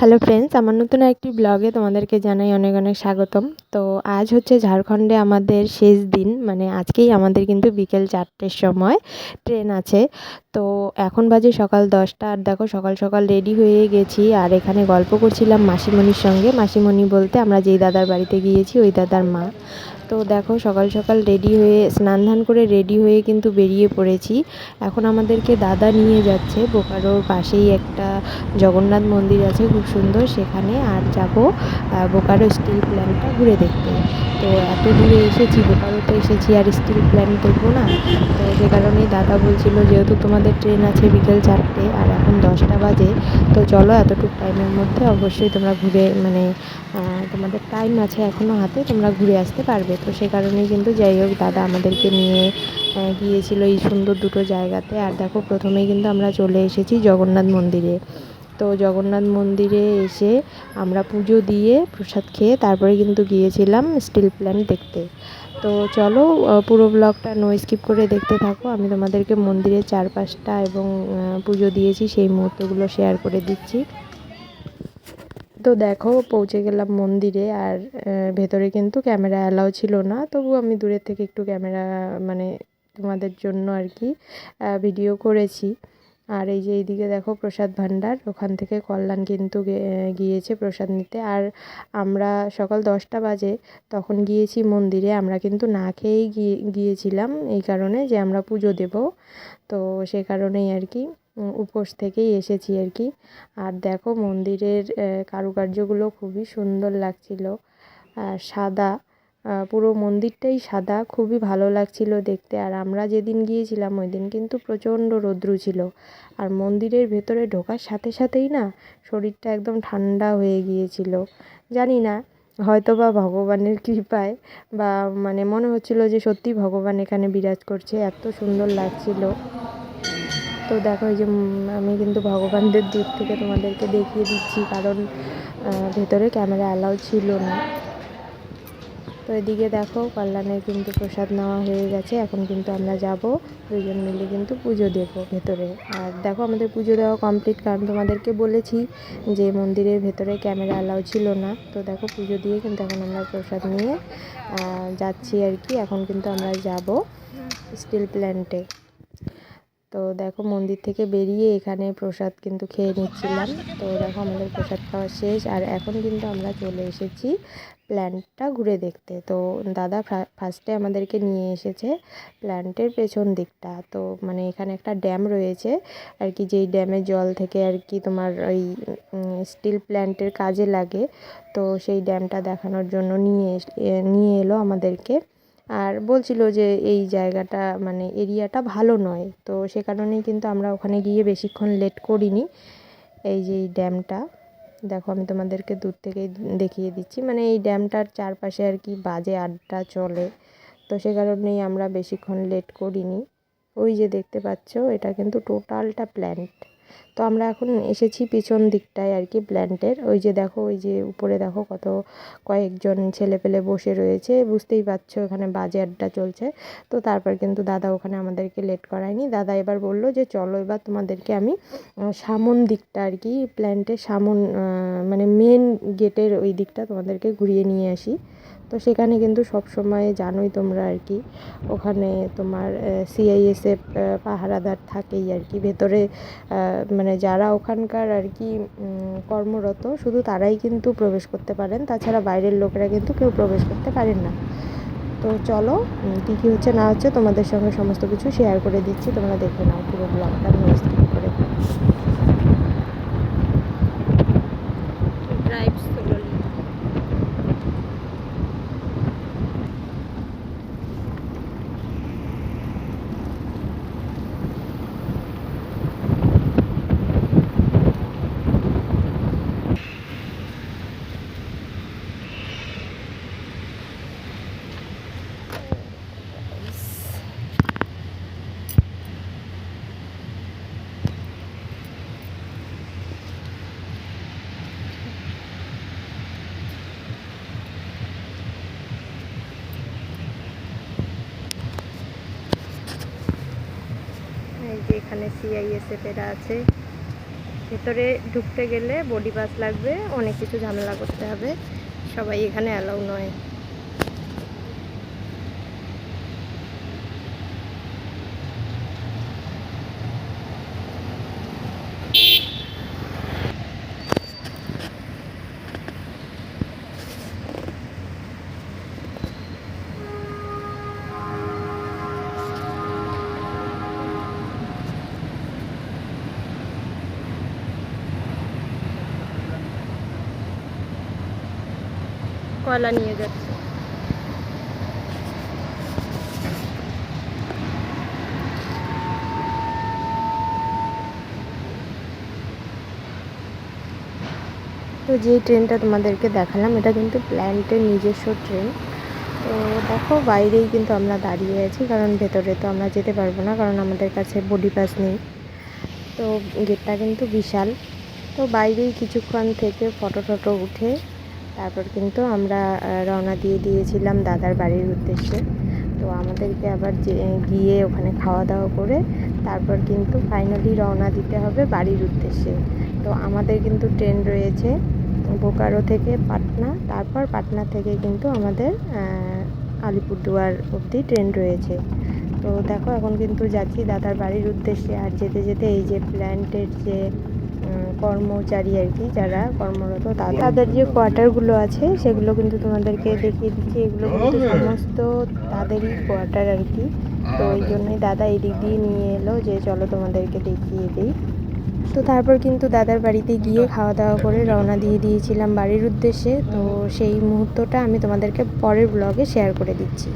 Hello friends আমার নতুন একটি ব্লগে তোমাদেরকে জানাই অনেক অনেক স্বাগতম। তো আজ হচ্ছে ঝাড়খণ্ডে আমাদের শেষ দিন মানে আজকেই আমাদের কিন্তু বিকেল চারটের সময় ট্রেন আছে। তো এখন বাজে সকাল দশটা আর দেখো সকাল সকাল রেডি হয়ে গেছি আর এখানে গল্প করছিলাম মাসিমণির সঙ্গে। মাসিমণি বলতে আমরা যেই দাদার বাড়িতে গিয়েছি, ওই দাদার মা। তো দেখো সকাল সকাল রেডি হয়ে, স্নান ধান করে রেডি হয়ে কিন্তু বেরিয়ে পড়েছি। এখন আমাদেরকে দাদা নিয়ে যাচ্ছে, বোকারোর পাশেই একটা জগন্নাথ মন্দির আছে খুব সুন্দর, সেখানে আর যাব বোকারো স্টিল প্ল্যান্টটা ঘুরে দেখতে। তো এত দূরে এসেছি, বোকারোতে এসেছি আর স্টিল প্ল্যান্ট দেখব না। তো সে কারণেই দাদা বলছিল যেহেতু তোমাদের ট্রেন আছে বিকেল চারটে আর এখন দশটা বাজে, তো চলো এতটুকু টাইমের মধ্যে অবশ্যই তোমরা ঘুরে মানে তোমাদের টাইম আছে এখনও হাতে, তোমরা ঘুরে আসতে পারবে। তো সে কারণেই কিন্তু যাই হোক, দাদা আমাদেরকে নিয়ে গিয়েছিল এই সুন্দর দুটো জায়গাতে। আর দেখো, প্রথমেই কিন্তু আমরা চলে এসেছি জগন্নাথ মন্দিরে। তো জগন্নাথ মন্দিরে এসে আমরা পুজো দিয়ে প্রসাদ খেয়ে তারপরে কিন্তু গিয়েছিলাম স্টিল প্ল্যান্ট দেখতে। তো চলো পুরো ব্লগটা নো স্কিপ করে দেখতে থাকো। আমি তোমাদেরকে মন্দিরের চারপাশটা এবং পুজো দিয়েছি, সেই মুহূর্তগুলো শেয়ার করে দিচ্ছি। তো দেখো, পৌঁছে গেলাম মন্দিরে আর ভেতরে কিন্তু ক্যামেরা অ্যালাউ ছিল না। তবু আমি দূরের থেকে একটু ক্যামেরা মানে তোমাদের জন্য আর কি ভিডিও করেছি। আর এই যে এইদিকে দেখো প্রসাদ ভাণ্ডার, ওখান থেকে কল্যাণ কিন্তু গিয়েছে প্রসাদ নিতে। আর আমরা সকাল দশটা বাজে তখন গিয়েছি মন্দিরে। আমরা কিন্তু না খেয়েই গিয়ে, গিয়েছিলাম এই কারণে যে আমরা পুজো দেব। তো সে কারণেই আর কি। উপোস থেকেই এসেছি আর কি। আর দেখো মন্দিরের কারুকার্যগুলো খুবই সুন্দর লাগছিল। সাদা পুরো মন্দিরটাই সাদা, খুবই ভালো লাগছিল দেখতে। আর আমরা যেদিন গিয়েছিলাম ওই দিন কিন্তু প্রচণ্ড রৌদ্র ছিল। আর মন্দিরের ভেতরে ঢোকার সাথে সাথেই না শরীরটা একদম ঠান্ডা হয়ে গিয়েছিল। জানি না হয়তো বা ভগবানের কৃপায় বা মানে মনে হচ্ছিল যে সত্যি ভগবান এখানে বিরাজ করছে, এত সুন্দর লাগছিল। তো দেখো এই যে আমি কিন্তু ভগবানদের দূর থেকে তোমাদেরকে দেখিয়ে দিচ্ছি, কারণ ভেতরে ক্যামেরা অ্যালাউ ছিল না। তো এদিকে দেখো কল্যাণের কিন্তু প্রসাদ নেওয়া হয়ে গেছে, এখন কিন্তু আমরা যাব, দুজন মিলে কিন্তু পুজো দেব ভেতরে। আর দেখো আমাদের পুজো দেওয়া কমপ্লিট কারণ তোমাদেরকে বলেছি যে মন্দিরের ভেতরে ক্যামেরা অ্যালাউ ছিল না। তো দেখো পুজো দিয়ে কিন্তু এখন আমরা প্রসাদ নিয়ে যাচ্ছি আর কি, এখন কিন্তু আমরা যাব স্টিল প্ল্যান্টে। তো দেখো মন্দির থেকে বেরিয়ে এখানে প্রসাদ কিন্তু খেয়ে নিচ্ছিলাম। তো দেখো আমাদের প্রসাদ খাওয়া শেষ। আর এখন কিন্তু আমরা চলে এসেছি প্ল্যান্টটা ঘুরে দেখতে। তো দাদা ফার্স্টে আমাদেরকে নিয়ে এসেছে প্ল্যান্টের পেছন দিকটা। তো মানে এখানে একটা ড্যাম রয়েছে। আর কি যেই ড্যামের জল থেকে আর কি তোমার ওই স্টিল প্ল্যান্টের কাজে লাগে। তো সেই ড্যামটা দেখানোর জন্য নিয়ে নিয়ে এলো আমাদেরকে। আর বলছিল যে এই জায়গাটা মানে এরিয়াটা ভালো নয়। তো সে কারণেই কিন্তু আমরা ওখানে গিয়ে বেশিক্ষণ লেট করিনি। এই যে এই ড্যামটা, দেখো আমি তোমাদেরকে দূর থেকেই দেখিয়ে দিচ্ছি। মানে এই ড্যামটার চারপাশে আর কি বাজে আড্ডা চলে। তো সে কারণেই আমরা বেশিক্ষণ লেট করিনি। ওই যে দেখতে পাচ্ছ, এটা কিন্তু টোটালটা প্ল্যান্ট। তো আমরা এখন এসেছি পিছন দিকটায় আর কি প্ল্যান্টের। ওই যে দেখো, ওই যে উপরে দেখো কত কয়েকজন ছেলে পেলে বসে রয়েছে। বুঝতেই পারছ ওখানে বাজে আড্ডা চলছে। তো তারপর কিন্তু দাদা ওখানে আমাদেরকে লেট করায়নি। দাদা এবার বলল যে, চলো এবার তোমাদেরকে আমি সামন দিকটা আর কি, প্ল্যান্টের সামন মানে মেন গেটের ওই দিকটা তোমাদেরকে ঘুরিয়ে নিয়ে আসি। সেখানে কিন্তু সব সময় জানোই তোমরা আর কি। ওখানে তোমার সিআইএসএফ পাহারাদার থাকেই আর কি। ভেতরে মানে যারা ওখানকার আর কি কর্মরত, শুধু তারাই কিন্তু প্রবেশ করতে পারেন। তাছাড়া বাইরের লোকেরা কিন্তু কেউ প্রবেশ করতে পারেন না। তো চলো কী কী হচ্ছে না হচ্ছে তোমাদের সঙ্গে সমস্ত কিছু শেয়ার করে দিচ্ছি। তোমরা দেখে নাও পুরো ব্লগটা নিউজ করে এই যে এখানে সিআইএসএফেরা আছে। ভেতরে ঢুকতে গেলে বডি পাস লাগবে, অনেক কিছু ঝামেলা করতে হবে। সবাই এখানে অ্যালাউ নয়। কয়লা নিয়ে যাচ্ছে? তো যে ট্রেনটা তোমাদেরকে দেখালাম, এটা কিন্তু প্ল্যান্টের নিজস্ব ট্রেন। তো দেখো, বাইরেই কিন্তু আমরা দাঁড়িয়ে আছি, কারণ ভেতরে তো আমরা যেতে পারব না, কারণ আমাদের কাছে বডি পাস নেই। তো গেটটা কিন্তু বিশাল। তো বাইরেই কিছুক্ষণ থেকে ফটো টটো উঠে তারপর কিন্তু আমরা রওনা দিয়ে দিয়েছিলাম দাদার বাড়ির উদ্দেশ্যে। তো আমাদেরকে আবার যে গিয়ে ওখানে খাওয়া দাওয়া করে তারপর কিন্তু ফাইনালি রওনা দিতে হবে বাড়ির উদ্দেশ্যে। তো আমাদের কিন্তু ট্রেন রয়েছে বোকারো থেকে পাটনা, তারপর পাটনা থেকে কিন্তু আমাদের আলিপুরদুয়ার অবধি ট্রেন রয়েছে। তো দেখো, এখন কিন্তু যাচ্ছি দাদার বাড়ির উদ্দেশ্যে। আর যেতে যেতে এই যে প্ল্যান্টের যে কর্মচারী আর কি যারা কর্মরত তাদের তাদের যে কোয়ার্টারগুলো আছে সেগুলো কিন্তু তোমাদেরকে দেখিয়ে দিচ্ছি। এগুলো কিন্তু সমস্ত তাদেরই কোয়ার্টার আর কি। তো ওই জন্যই দাদা এদিক দিয়ে নিয়ে এলো যে চলো তোমাদেরকে দেখিয়ে দিই। তো তারপর কিন্তু দাদার বাড়িতে গিয়ে খাওয়া দাওয়া করে রওনা দিয়ে দিয়েছিলাম বাড়ির উদ্দেশ্যে। তো সেই মুহূর্তটা আমি তোমাদেরকে পরের ব্লগে শেয়ার করে দিচ্ছি।